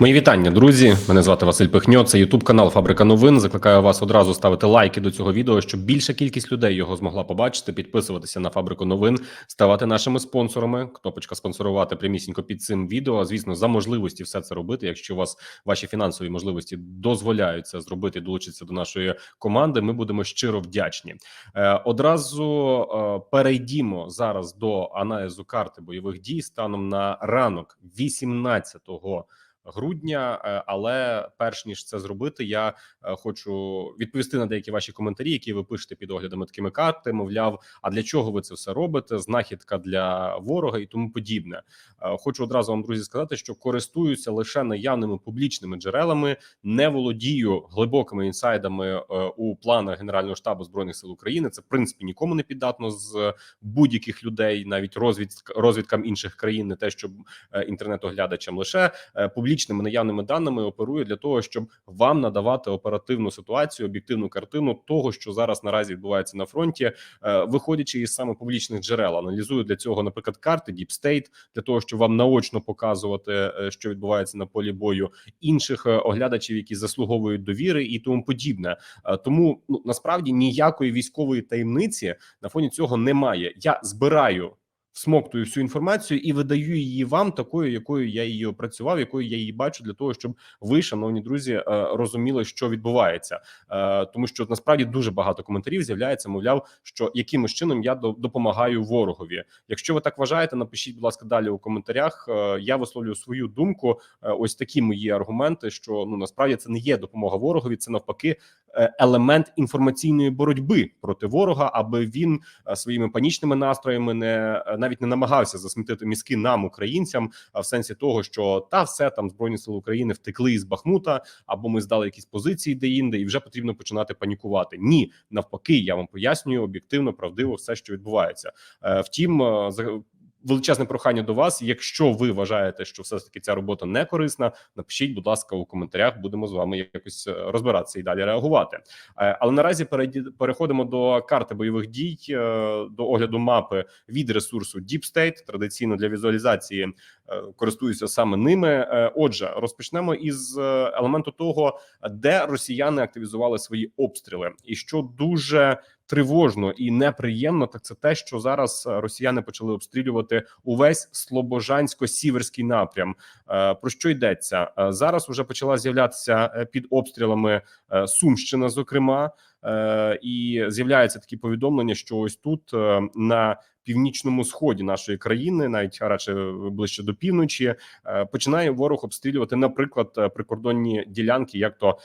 Мої вітання, друзі. Мене звати Василь Пихньо. Це Ютуб канал Фабрика новин. Закликаю вас одразу ставити лайки до цього відео, щоб більша кількість людей його змогла побачити. Підписуватися на фабрику новин, ставати нашими спонсорами. Кнопочка спонсорувати прямісінько під цим відео. Звісно, за можливості все це робити. Якщо у вас ваші фінансові можливості дозволяють це зробити, долучитися до нашої команди. Ми будемо щиро вдячні. Е, одразу е, перейдімо зараз до аналізу карти бойових дій станом на ранок 18 грудня. Е, Але перш ніж це зробити, я е, хочу відповісти на деякі ваші коментарі, які ви пишете під оглядами такими карти. Мовляв, а для чого ви це все робите? Знахідка для ворога і тому подібне. Е, Хочу одразу вам, друзі, сказати, що користуюся лише наявними публічними джерелами, не володію глибокими інсайдами у планах Генерального штабу збройних сил України. Це в принципі нікому не піддатно з будь-яких людей, навіть розвід розвідкам інших країн, не те, щоб е, інтернетоглядачам лише е, публічними наявними даними оперую для того, щоб вам надавати оперативну ситуацію, об'єктивну картину того, що зараз наразі відбувається на фронті, е, виходячи із саме публічних джерел. Аналізую для цього, наприклад, карти Deep State, для того, щоб вам наочно показувати, е, що відбувається на полі бою інших е, оглядачів, які заслуговують довіри і тому подібне. Тому ну насправді ніякої військової таємниці на фоні цього немає. Я збираю. Всмоктую всю інформацію і видаю її вам такою, якою я її опрацював, якою я її бачу, для того, щоб ви, шановні друзі, е, розуміли, що відбувається, Е, тому що насправді дуже багато коментарів з'являється. Мовляв, що якимось чином я до- допомагаю ворогові. Якщо ви так вважаєте, напишіть, будь ласка, далі у коментарях. Е, Я висловлюю свою думку. Ось такі мої аргументи, що ну насправді це не є допомога ворогові, це навпаки елемент інформаційної боротьби проти ворога, аби він е, своїми панічними настроями не е, навіть не намагався засмітити мізки нам, українцям, в сенсі того, що та все там збройні сили України втекли із Бахмута, або ми здали якісь позиції де-інде, і вже потрібно починати панікувати. Ні, навпаки, я вам пояснюю об'єктивно, правдиво все, що відбувається. Е, Втім, е, величезне прохання до вас. Якщо ви вважаєте, що все ж таки ця робота не корисна, напишіть, будь ласка, у коментарях. Будемо з вами якось е, розбиратися і далі реагувати. Е, Але наразі переходимо до карти бойових дій, е, до огляду мапи від ресурсу Deep State. Традиційно для візуалізації користуюся саме ними. Отже, розпочнемо із елементу того, де росіяни активізували свої обстріли, і що дуже тривожно і неприємно, так це те, що зараз е, росіяни почали обстрілювати увесь Слобожансько-сіверський напрям. Е, Про що йдеться Е, зараз? Вже почала з'являтися під обстрілами Сумщина, зокрема, і з'являються такі повідомлення, що ось тут на північному сході нашої країни, навіть радше ближче до півночі, починає ворог обстрілювати, наприклад, прикордонні ділянки, як то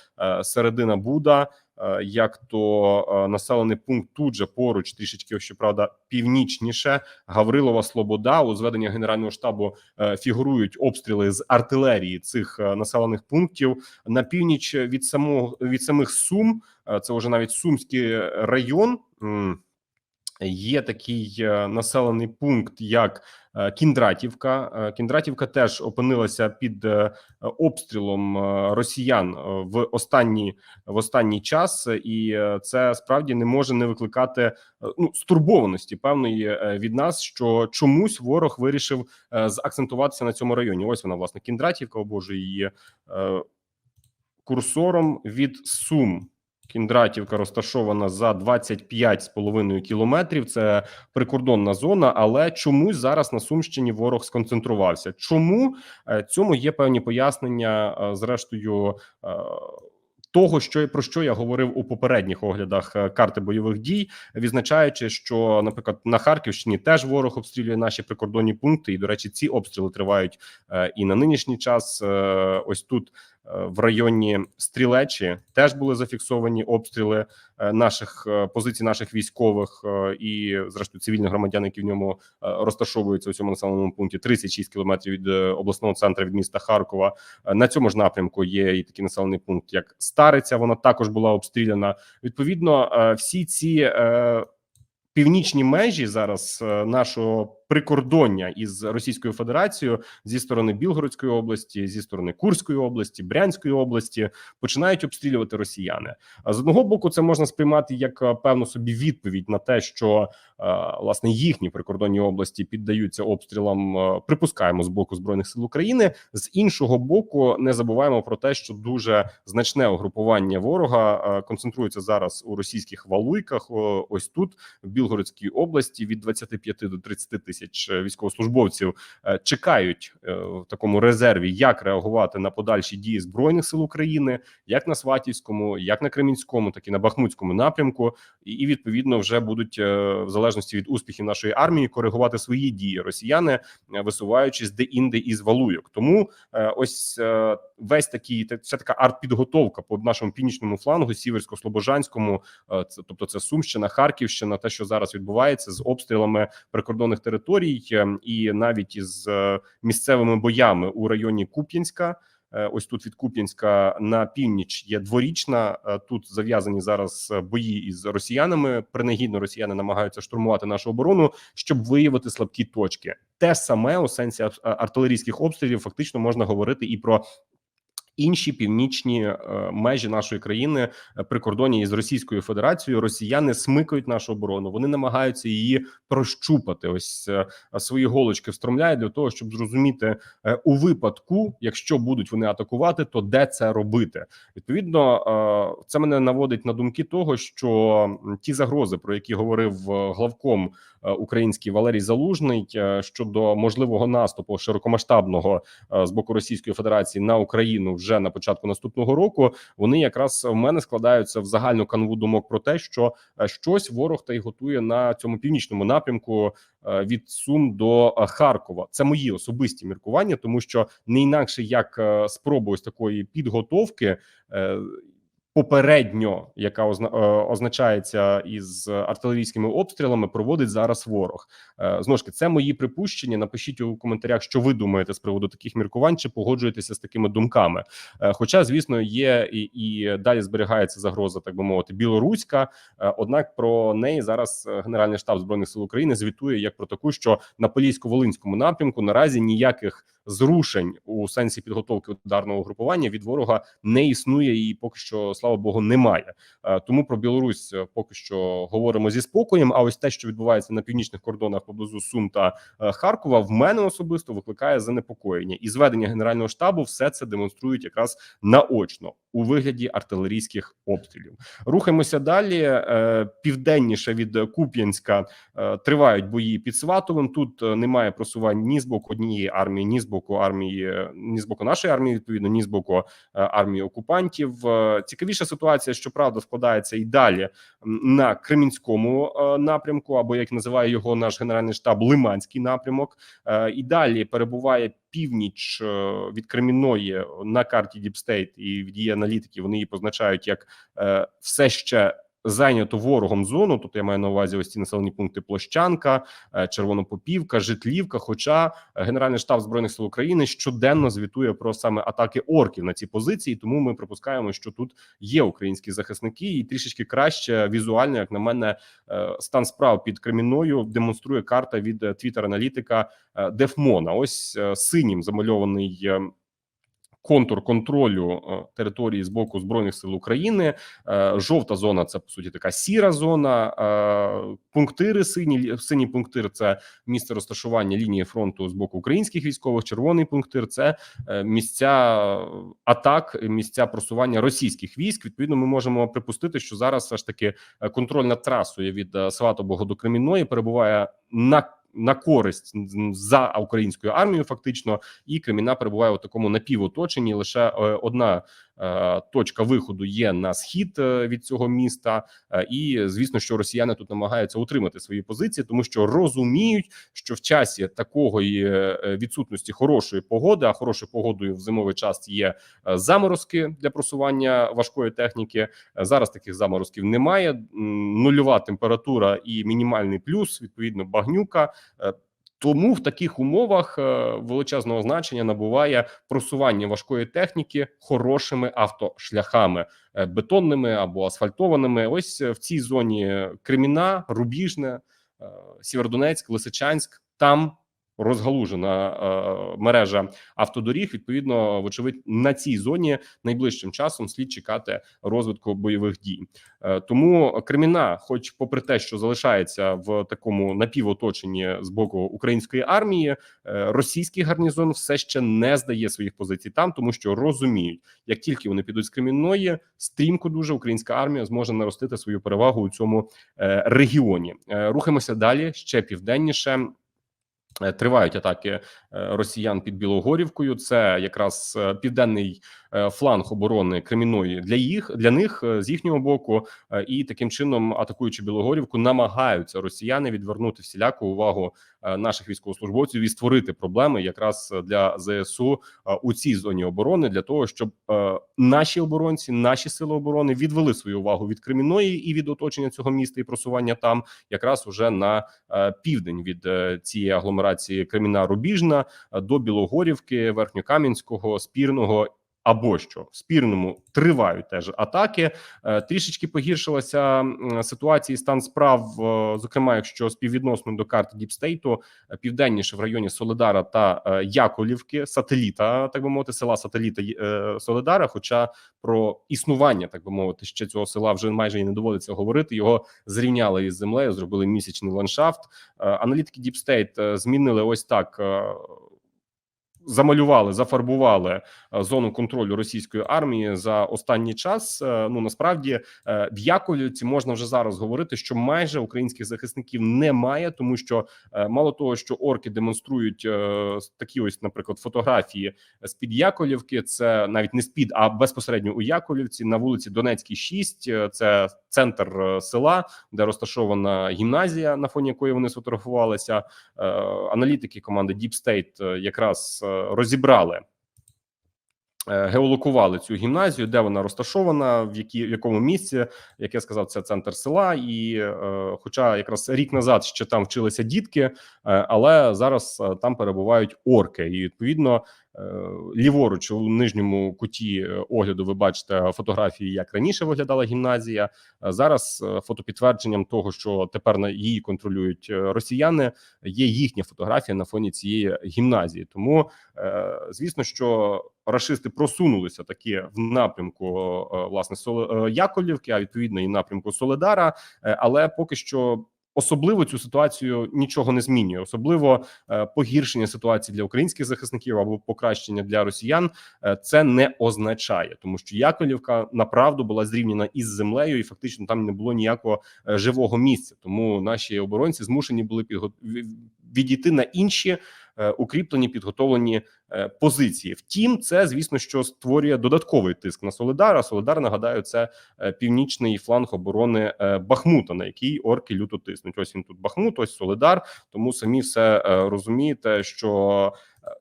середина Буда. Е, Як то е, населений пункт тут же поруч, трішечки щоправда, північніше Гаврилова Слобода у зведення генерального штабу е, фігурують обстріли з артилерії цих населених пунктів на північ від самого від самих Сум. Це вже навіть Сумський район. Є такий е, населений пункт, як е, Кіндратівка. Е, Кіндратівка теж опинилася під обстрілом росіян в останній в останній час, і це справді не може не викликати ну стурбованості певної від нас, що чомусь ворог вирішив заакцентуватися на цьому районі. Ось вона власне Кіндратівка, о боже, її курсором від Сум. Кіндратівка розташована за 25,5 кілометрів. Це прикордонна зона, але чомусь зараз на Сумщині ворог сконцентрувався. Чому Е, цьому є певні пояснення? е, Зрештою, е, того, що про що я говорив у попередніх оглядах карти бойових дій, відзначаючи, що, наприклад, на Харківщині теж ворог обстрілює наші прикордонні пункти, і до речі, ці обстріли тривають і на нинішній час. Ось тут в районі Стрілечі теж були зафіксовані обстріли е, наших е, позицій, наших військових е, і, зрештою, цивільних громадян, які в ньому е, розташовуються у цьому населеному пункті 36 кілометрів від е, обласного центру від міста Харкова. Е, На цьому ж напрямку є і такий населений пункт, як Стариця. Вона також була обстріляна. Відповідно, е, всі ці е, північні межі зараз е, нашого прикордоння із Російською Федерацією зі сторони Білгородської області, зі сторони Курської області, Брянської області починають обстрілювати росіяни. А з одного боку, це можна сприймати як е, певну собі відповідь на те, що е, власне їхні прикордонні області піддаються обстрілам. е, Припускаємо з боку збройних сил України. З іншого боку, не забуваємо про те, що дуже значне угрупування ворога концентрується зараз у російських валуйках. Ось тут в Білгородській області від 25 до 30 тисяч е, військовослужбовців е, чекають е, в такому резерві, як реагувати на подальші дії збройних сил України, як на Сватівському, як на Кремінському, так і на Бахмутському напрямку, і, відповідно вже будуть е, в залежності від успіхів нашої армії коригувати свої дії росіяни, висуваючись де інде із валуйок. Тому ось весь такий та- вся така артпідготовка по нашому північному флангу, сіверсько-слобожанському, тобто це Сумщина, Харківщина, те, що зараз відбувається з обстрілами прикордонних територій, е, і навіть із е, місцевими боями у районі Куп'янська. Е, Ось тут від Куп'янська на північ є дворічна. е, Тут зав'язані зараз бої із росіянами. Принагідно росіяни намагаються штурмувати нашу оборону, щоб виявити слабкі точки. Те саме у сенсі артилерійських обстрілів фактично можна говорити і про. Інші північні е, межі нашої країни е, при кордоні із Російською Федерацією Росіяни смикають нашу оборону. Вони намагаються її прощупати. Ось е, свої голочки встромляють для того, щоб зрозуміти у випадку, якщо будуть вони атакувати, то де це робити. Відповідно, це мене наводить на думки того, що ті загрози, про які говорив главком український Валерій Залужний щодо можливого наступу широкомасштабного з боку Російської Федерації на Україну вже на початку наступного року, вони якраз в мене складаються в загальну канву думок про те, що е, щось ворог та й готує на цьому північному напрямку е, від Сум до е, Харкова. Це мої особисті міркування, тому що не інакше як спроба ось такої підготовки. Попередньо, яка озна, е, означається із артилерійськими обстрілами, проводить зараз ворог. Е, Знову ж це мої припущення. Напишіть у коментарях, що ви думаєте з приводу таких міркувань, чи погоджуєтеся з такими думками. Е, Хоча, звісно, є і, і далі зберігається загроза, так би мовити, білоруська. Однак про неї зараз Генеральний штаб збройних сил України звітує як про таку, що на Полісько-Волинському напрямку наразі ніяких зрушень у сенсі підготовки ударного групування від ворога не існує і поки що, слава Богу, немає. Е, Тому про Білорусь е, поки що говоримо зі спокоєм. А ось те, що відбувається на північних кордонах поблизу Сум та е, Харкова, в мене особисто викликає занепокоєння. І зведення генерального штабу все це демонструють якраз наочно у вигляді артилерійських обстрілів. Рухаємося далі. Е, Південніше від Куп'янська е, тривають бої під Сватовим. Тут е, немає просувань ні з боку однієї армії, ні з боку армії, ні з боку нашої армії, відповідно, ні з боку армії окупантів. Цікавіша ситуація, щоправда, складається і далі на Кремінському напрямку, або як називає його наш генеральний штаб, Лиманський напрямок. І далі перебуває північ е, від Кремінної на карті Діпстейт і від її аналітики. Вони її позначають як е, все ще. Зайнято ворогом зону, тобто я маю на увазі ось ці населені пункти Площанка, е, Червонопопівка, Житлівка. Хоча е, Генеральний штаб збройних сил України щоденно звітує про саме атаки орків на ці позиції, тому ми припускаємо, що тут є українські захисники, і трішечки краще візуально, як на мене, е, стан справ під Кремінною демонструє карта від твіттер аналітика Дефмона. Ось синім замальований. Контур контролю е, території з боку збройних сил України. Е, Жовта зона це по суті така сіра зона. е, Пунктири сині синій пунктир це місце розташування лінії фронту з боку українських військових. Червоний пунктир це місця атак, місця просування російських військ. Відповідно, ми можемо припустити, що зараз все ж таки контроль над трасою від Сватобого до Кремінної перебуває на на користь за українською армією, фактично, і Креміна перебуває у такому напівоточенні. Лише е, одна точка виходу є на схід е, від цього міста, Е, і звісно, що росіяни тут намагаються утримати свої позиції, тому що розуміють, що в часі такої е, відсутності хорошої погоди, а хорошою погодою в зимовий час є е, заморозки для просування важкої техніки. Е, Зараз таких заморозків немає. Нульова температура і мінімальний плюс, відповідно, багнюка. Тому в таких умовах е, величезного значення набуває просування важкої техніки хорошими автошляхами е, бетонними або асфальтованими. Ось е, в цій зоні Креміна, Рубіжне, Сєвєродонецьк, Лисичанськ. Там розгалужена е, мережа автодоріг. Відповідно, вочевидь, на цій зоні найближчим часом слід чекати розвитку бойових дій. Е, тому Креміна, хоч попри те, що залишається в такому напівоточенні з боку української армії, е, російський гарнізон все ще не здає своїх позицій там, тому що розуміють, як тільки вони підуть з Кремінної, стрімко дуже українська армія зможе наростити свою перевагу у цьому е, регіоні. Е, Рухаємося далі ще південніше. Тривають атаки е, росіян під Білогорівкою. Це якраз е, південний фланг оборони Кремінної для їх для них е, з їхнього боку, е, і таким чином, атакуючи Білогорівку, намагаються росіяни відвернути всіляку увагу е, наших військовослужбовців і створити проблеми якраз для ЗСУ е, у цій зоні оборони для того, щоб е, наші оборонці, наші сили оборони відвели свою увагу від Кремінної і від оточення цього міста і просування там, якраз уже на е, південь від е, цієї агломерації Креміна Рубіжна е, до Білогорівки, Верхньокам'янського, Спірного. Або що в спірному тривають теж атаки. Е, Трішечки погіршилася ситуація і стан справ, е, зокрема, якщо співвідносно до карти Діпстейту, південніше в районі Соледара та е, Яковлівки, сателіта, так би мовити, села сателіта Соледара. Хоча про існування, так би мовити, ще цього села вже майже і не доводиться говорити. Його зрівняли із землею, зробили місячний ландшафт. Аналітики е, змінили ось так. Замалювали, зафарбували е, зону контролю російської армії за останній час. Е, Ну насправді е, в Яковлівці можна вже зараз говорити, що майже українських захисників немає, тому що мало того, що орки демонструють такі ось, наприклад, фотографії з під Яковлівки. Це навіть не з під, а безпосередньо у Яковлівці на вулиці Донецькій, 6. Е, Це центр села, де розташована гімназія, на фоні якої вони сфотографувалися. Аналітики команди Deep State якраз розібрали. е, Геолокували цю гімназію, де вона розташована, в які в якому місці, як я сказав, це центр села. І е, хоча якраз рік назад ще там вчилися дітки, е, але зараз там перебувають орки, і відповідно ліворуч у нижньому куті е, огляду ви бачите фотографії, як раніше виглядала гімназія. Е, Зараз е, фотопідтвердженням того, що тепер на її контролюють е, росіяни, є їхня фотографія на фоні цієї гімназії. Тому е, звісно, що рашисти просунулися таки в напрямку е, власне е, Яковлівки, а відповідно і напрямку Соледара, Е, але поки що. Особливо цю ситуацію нічого не змінює, особливо е, погіршення ситуації для українських захисників або покращення для росіян. е, це не означає, тому що Яковлівка направду була зрівняна із землею, і фактично там не було ніякого е, живого місця. Тому наші оборонці змушені були підго... ві- відійти на інші е, укріплені підготовлені е, позиції. Втім, це звісно, що створює додатковий тиск на Солидар. Солидар, нагадаю, це е, північний фланг оборони Бахмута, на який орки люто тиснуть. Ось він тут Бахмут, ось Солидар. Тому самі все розумієте, що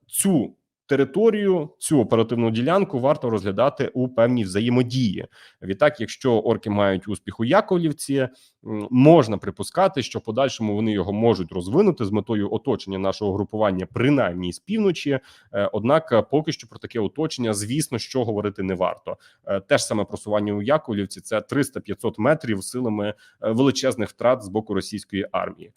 цю. Територію цю оперативну ділянку варто розглядати у певній взаємодії. Відтак, якщо орки мають успіх у Яковлівці, можна припускати, що в подальшому вони його можуть розвинути з метою оточення нашого групування, принаймні з півночі. Е, Однак, е, поки що про таке оточення, звісно, що говорити не варто. Е, Те ж саме просування у Яковлівці це 300-500 метрів силами величезних втрат з боку російської армії.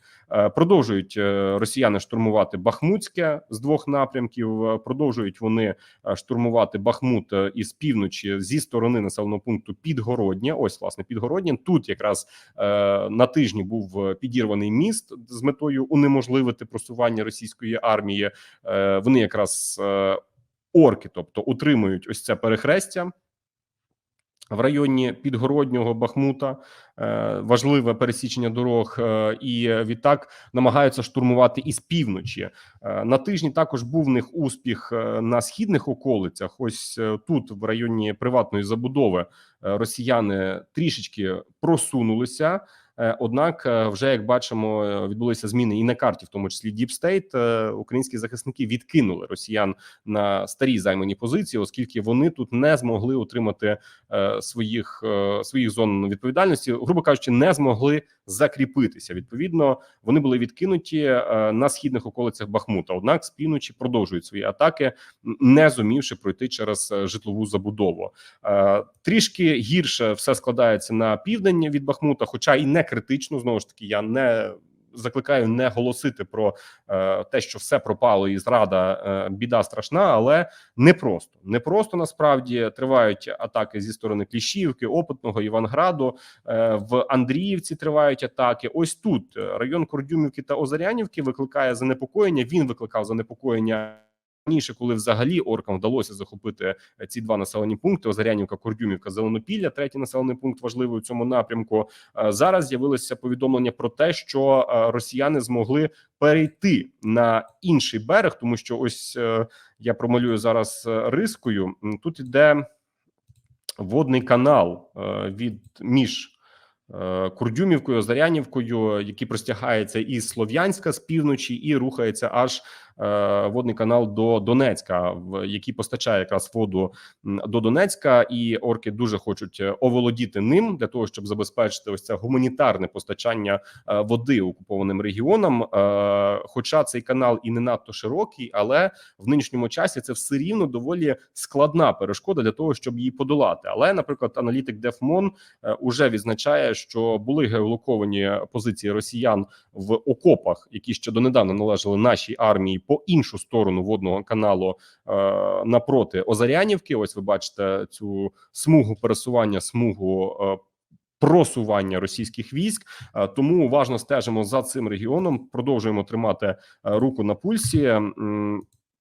Продовжують росіяни штурмувати Бахмутське з двох напрямків. Е, Продовжують вони е, штурмувати Бахмут е, із півночі зі сторони населеного пункту Підгородня. Ось власне Підгородня. Тут якраз е, на тижні був підірваний міст з метою унеможливити просування російської армії. Вони якраз орки, тобто утримують ось це перехрестя. В районі підгороднього Бахмута е, важливе пересічення дорог, е, і відтак намагаються штурмувати із півночі. Е, на тижні також був в них успіх на східних околицях. Ось тут, в районі приватної забудови, росіяни трішечки просунулися. Е, Однак, е, вже як бачимо, е, відбулися зміни і на карті, в тому числі. Е, Українські захисники відкинули росіян на старі займані позиції, оскільки вони тут не змогли отримати своїх своїх зон відповідальності, грубо кажучи, не змогли закріпитися. Відповідно, вони були відкинуті на східних околицях Бахмута. Однак з півночі продовжують свої атаки, не зумівши пройти через житлову забудову. Трішки гірше все складається на південь від Бахмута, хоча і не критично. Знову ж таки, я не закликаю не голосити про е, те, що все пропало і зрада е, біда страшна, але не просто не просто насправді тривають атаки зі сторони Кліщівки, Опитного Іванграду. Е, в Андріївці тривають атаки. Ось тут е, район Кордюмівки та Озарянівки викликає занепокоєння. Він викликав занепокоєння. Раніше, коли взагалі оркам вдалося захопити е, ці два населені пункти: Озарянівка, Кордюмівка, Зеленопілля, третій населений пункт важливий у цьому напрямку. Е, Зараз з'явилося повідомлення про те, що е, росіяни змогли перейти на інший берег, тому що ось я промалюю зараз рискою. Тут іде водний канал від між Курдюмівкою, Озарянівкою, який простягається із Слов'янська з півночі і рухається аж водний канал до Донецька, який постачає якраз воду до Донецька, і орки дуже хочуть е, оволодіти ним для того, щоб забезпечити ось це гуманітарне постачання е, води окупованим регіонам. Е, Хоча цей канал і не надто широкий, але в нинішньому часі це все рівно доволі складна перешкода для того, щоб її подолати. Але, наприклад, аналітик Дефмон е, уже відзначає, що були геолоковані позиції росіян в окопах, які ще донедавна належали нашій армії по іншу сторону водного каналу е, напроти Озарянівки. Ось ви бачите цю смугу пересування, смугу. е, Просування російських військ, Е, тому уважно стежимо за цим регіоном. Продовжуємо тримати руку на пульсі.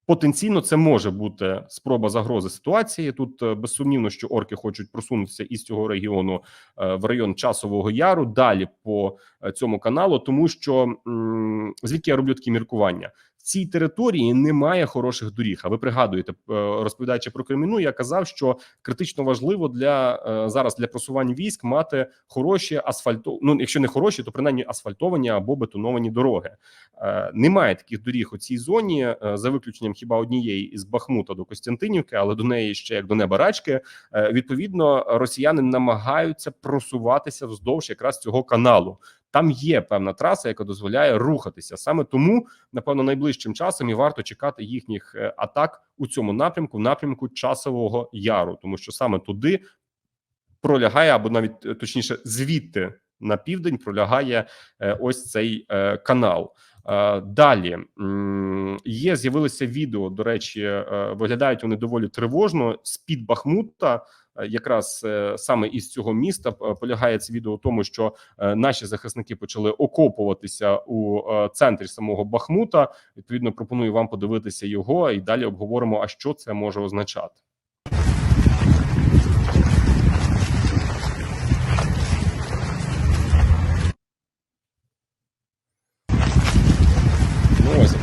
Потенційно це може бути спроба загрози ситуації. Тут безсумнівно, що орки хочуть просунутися із цього регіону в район часового яру далі по цьому каналу, тому що звідки я роблю такі міркування. Цій території немає хороших доріг. А ви пригадуєте, е, розповідаючи про Креміну, я казав, що критично важливо для е, зараз для просування військ мати хороші асфальто. Ну якщо не хороші, то принаймні асфальтовані або бетоновані дороги. Е, Немає таких доріг у цій зоні, за виключенням хіба однієї із Бахмута до Костянтинівки, але до неї ще як до неба рачки. Відповідно, росіяни намагаються просуватися вздовж якраз цього каналу. Там є певна траса, яка дозволяє рухатися. Саме тому, напевно, найближчим часом і варто чекати їхніх е, атак у цьому напрямку, в напрямку часового яру, тому що саме туди пролягає, або навіть е, точніше, звідти на південь пролягає е, ось цей канал. Далі є з'явилися відео. До речі, виглядають вони доволі тривожно з під Бахмута. Е, Якраз е, саме із цього міста е, полягає це відео, у тому що наші захисники почали окопуватися у центрі самого Бахмута. Відповідно, пропоную вам подивитися його і далі обговоримо, а що це може означати. Ну ось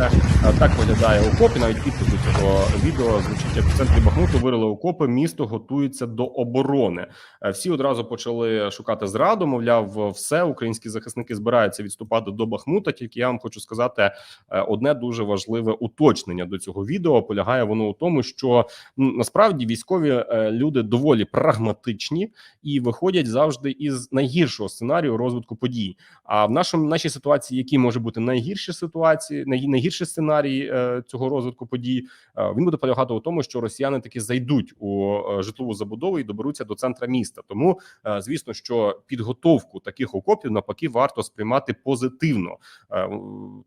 як так виглядає окоп. І навіть підпис до цього відео звучить як в центрі Бахмуту вирили окопи. Місто готується до оборони. Е, Всі одразу почали шукати зраду. Мовляв, все українські захисники збираються відступати до Бахмута. Тільки я вам хочу сказати е, одне дуже важливе уточнення до цього відео. Полягає воно у тому, що насправді військові е, люди доволі прагматичні і виходять завжди із найгіршого сценарію розвитку подій. А в нашому нашій ситуації, які може бути найгірші ситуації, най, найгірший сценарій е, цього розвитку подій, е, він буде полягати у тому, що росіяни таки зайдуть у е, житлову забудову і доберуться до центра міста. Тому звісно, що підготовку таких окопів навпаки варто сприймати позитивно.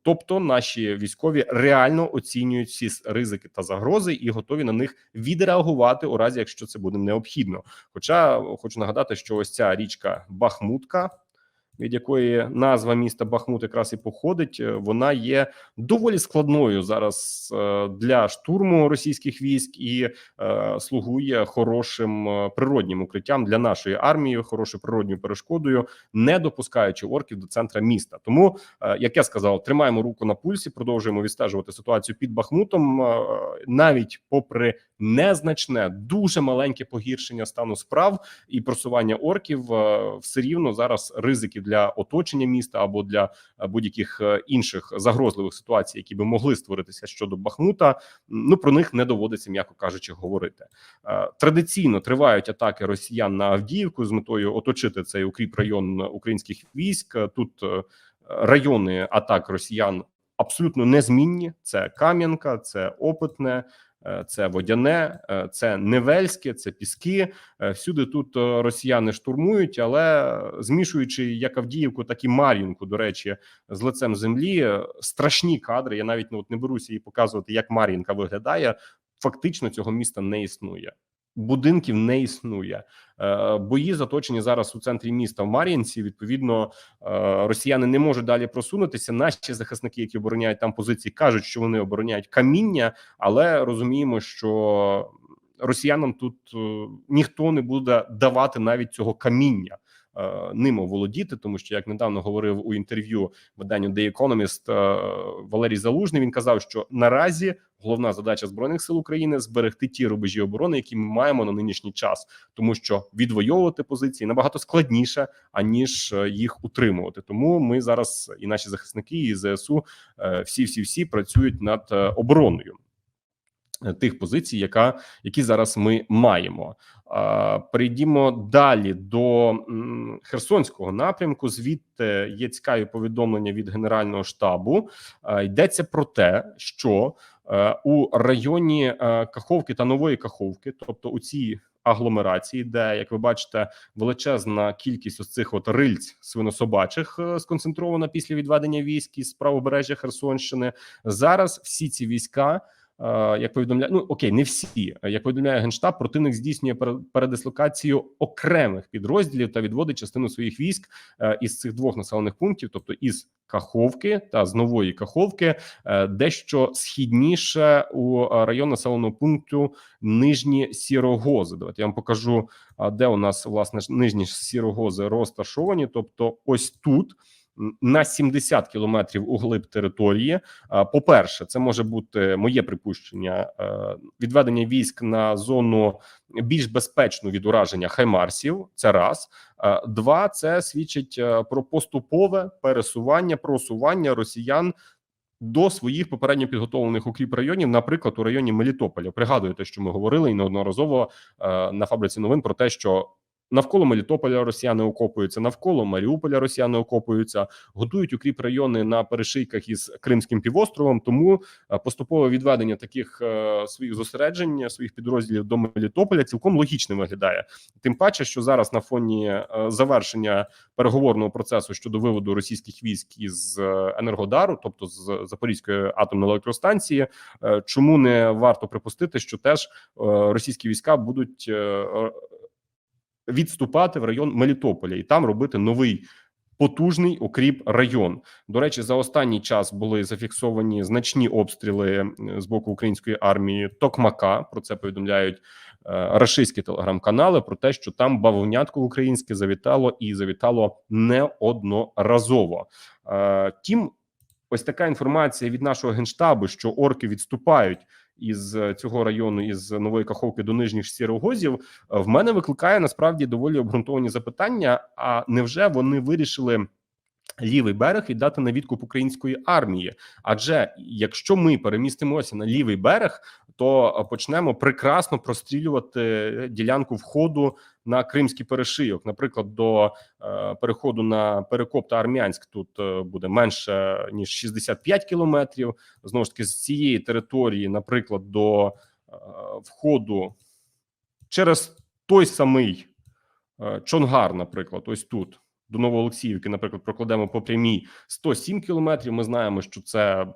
Тобто, наші військові реально оцінюють всі ризики та загрози і готові на них відреагувати у разі, якщо це буде необхідно. Хоча хочу нагадати, що ось ця річка Бахмутка. Від якої назва міста Бахмут якраз і походить, е, вона є доволі складною зараз е, для штурму російських військ і е, слугує хорошим природнім укриттям для нашої армії, хорошою природньою перешкодою, не допускаючи орків до центра міста. Тому, як я сказав, тримаємо руку на пульсі, продовжуємо відстежувати ситуацію під Бахмутом, навіть попри незначне, дуже маленьке погіршення стану справ і просування орків, все рівно зараз ризиків для оточення міста або для е, будь-яких е, інших загрозливих ситуацій, які би могли створитися щодо Бахмута. Ну про них не доводиться, м'яко кажучи, говорити. Е, Традиційно тривають атаки росіян на Авдіївку з метою оточити цей укріп район українських військ. Тут райони атак росіян абсолютно незмінні: це Кам'янка, це Опитне. Е, це водяне, е, це невельське, це піски. Е, Всюди тут росіяни штурмують, але змішуючи як Авдіївку, так і Мар'їнку, до речі, з лицем землі. Страшні кадри. Я навіть ну, от не беруся її показувати, як Мар'їнка виглядає. Фактично цього міста не існує. Будинків не існує. Е, Бої заточені зараз у центрі міста в Мар'їнці. Відповідно, е, росіяни не можуть далі просунутися. Наші захисники, які обороняють там позиції, кажуть, що вони обороняють каміння, але розуміємо, що росіянам тут е, ніхто не буде давати навіть цього каміння. Е, Ним оволодіти, тому що як недавно говорив у інтерв'ю виданню The Economist е, Валерій Залужний, він казав, що наразі головна задача збройних сил України зберегти ті рубежі оборони, які ми маємо на нинішній час, тому що відвоювати позиції набагато складніше аніж е, їх утримувати. Тому ми зараз і наші захисники, і ЗСУ всі, всі, всі працюють над обороною тих позицій, яка які зараз ми маємо. Перейдімо далі до Херсонського напрямку. Звідти є цікаві повідомлення від Генерального штабу. А, Йдеться про те, що е, у районі е, Каховки та Нової Каховки, тобто у цій агломерації, де, як ви бачите, величезна кількість ось цих от рильць свинособачих е, сконцентрована після відведення військ із правобережжя Херсонщини. Зараз всі ці війська. Е, Як повідомляє, ну окей, не всі. Як повідомляє генштаб, противник здійснює пере- передислокацію окремих підрозділів та відводить частину своїх військ е, із цих двох населених пунктів, тобто із Каховки та з нової Каховки, е, дещо східніше у е, район населеного пункту Нижні Сірогози. Давайте я вам покажу, де у нас власне нижні Сірогози розташовані. Тобто, ось тут. На 70 кілометрів у глиб території. А, По-перше, це може бути моє припущення е, відведення військ на зону більш безпечну від ураження хаймарсів. Це раз. Е, Два це свідчить е, про поступове пересування, просування росіян до своїх попередньо підготовлених укріп районів, наприклад, у районі Мелітополя. Пригадуєте, що ми говорили і неодноразово е, на фабриці новин про те, що. Навколо Мелітополя росіяни окопуються, навколо Маріуполя росіяни окопуються, готують укріп райони на перешийках із Кримським півостровом. Тому е, поступове відведення таких е, своїх зосереджень, своїх підрозділів до Мелітополя цілком логічним виглядає. Тим паче, що зараз на фоні е, завершення переговорного процесу щодо виводу російських військ із Енергодару, тобто з Запорізької атомної електростанції, чому не варто припустити, що теж російські війська будуть відступати в район Мелітополя і там робити новий. Потужний окріп район. До речі, за останній час були зафіксовані значні обстріли з боку української армії Токмака. Про це повідомляють е, рашистські телеграм-канали. Про те, що там бавовнятко українське завітало і завітало неодноразово. Е, Тім, ось така інформація від нашого генштабу, що орки відступають із е, цього району із нової каховки до нижніх сірогозів. е, В мене викликає насправді доволі обґрунтовані запитання. А невже вони вирішили? Лівий берег віддати на відкуп української армії, адже якщо ми перемістимося на лівий берег, то е, почнемо прекрасно прострілювати ділянку входу на кримський перешийок. Наприклад, до е, переходу на Перекоп та Армянськ тут е, буде менше ніж 65 кілометрів. Знову ж таки, з цієї території, наприклад, до е, входу через той самий Чонгар, наприклад, ось тут до Новоолексіївки, наприклад, прокладемо по прямій 107 кілометрів. Ми знаємо, що це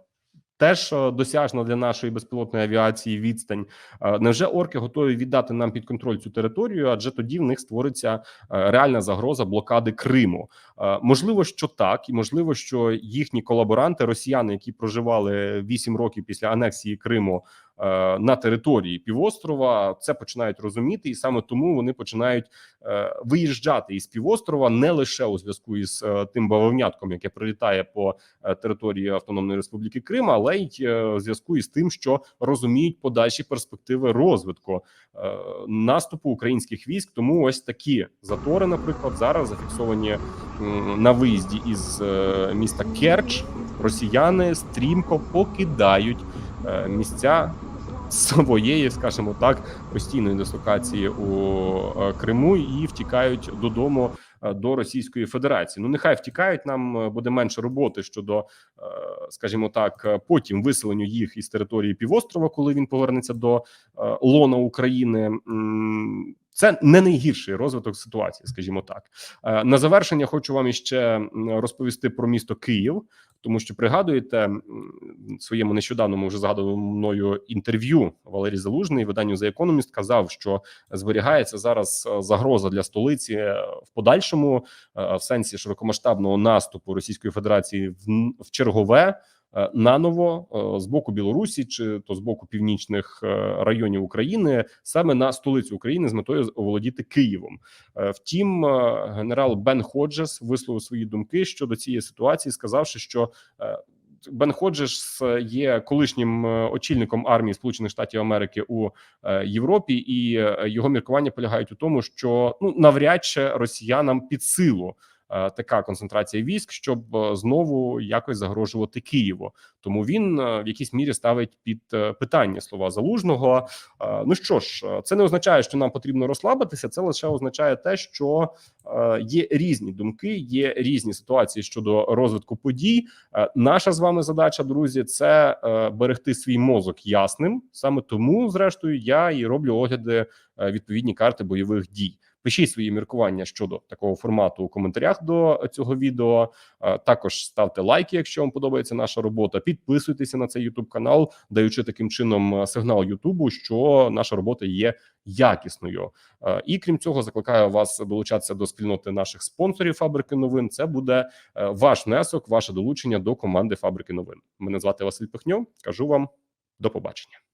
теж досяжна для нашої безпілотної авіації відстань. Е, Невже орки готові віддати нам під контроль цю територію? Адже тоді в них створиться е, реальна загроза блокади Криму. Е, Можливо, що так, і можливо, що їхні колаборанти, росіяни, які проживали 8 років після анексії Криму на території півострова, це починають розуміти, і саме тому вони починають е, виїжджати із півострова не лише у зв'язку із е, тим бавовнятком, яке прилітає по е, території Автономної Республіки Крим, але й е, у зв'язку із тим, що розуміють подальші перспективи розвитку е, наступу українських військ. Тому ось такі затори, наприклад, зараз зафіксовані на виїзді із е, міста Керч. Росіяни стрімко покидають е, місця своєї, скажімо так, постійної дислокації у е, Криму і втікають додому е, до Російської Федерації. Ну нехай втікають. Нам е, буде менше роботи щодо, скажімо так, потім виселенню їх із території півострова, коли він повернеться до лона України. Це не найгірший розвиток ситуації, скажімо так. На завершення хочу вам іще розповісти про місто Київ, тому що пригадуєте своєму нещодавному вже згаданому мною інтерв'ю Валерій Залужний виданню The Economist казав, що зберігається зараз е, загроза для столиці е, в подальшому, е, в сенсі широкомасштабного наступу Російської Федерації в чергове. Е, Наново е, з боку Білорусі чи то з боку північних е, районів України саме на столицю України з метою оволодіти Києвом. Втім, генерал Бен Ходжес висловив свої думки щодо цієї ситуації, сказавши, що Бен Ходжес є колишнім очільником армії Сполучених Штатів Америки у Європі, і його міркування полягають у тому, що ну навряд чи росіянам під силу. Е, Така концентрація військ, щоб е, знову якось загрожувати Києву, тому він е, в якійсь мірі ставить під питання слова залужного. Ну що ж, це не означає, що нам потрібно розслабитися. Це лише означає те, що є різні думки, є різні ситуації щодо розвитку подій. Наша з вами задача, друзі, це берегти свій мозок ясним. Саме тому, зрештою, я і роблю огляди відповідні карти бойових дій. Пишіть свої міркування щодо такого формату у коментарях до цього відео. Е, Також ставте лайки, якщо вам подобається наша робота. Підписуйтеся на цей YouTube канал, даючи таким чином е, сигнал Ютубу, що наша робота є якісною. Е, І крім цього, закликаю вас долучатися до спільноти наших спонсорів фабрики новин. Це буде ваш внесок, ваше долучення до команди фабрики новин. Мене звати Василь Пихньо. Кажу вам до побачення.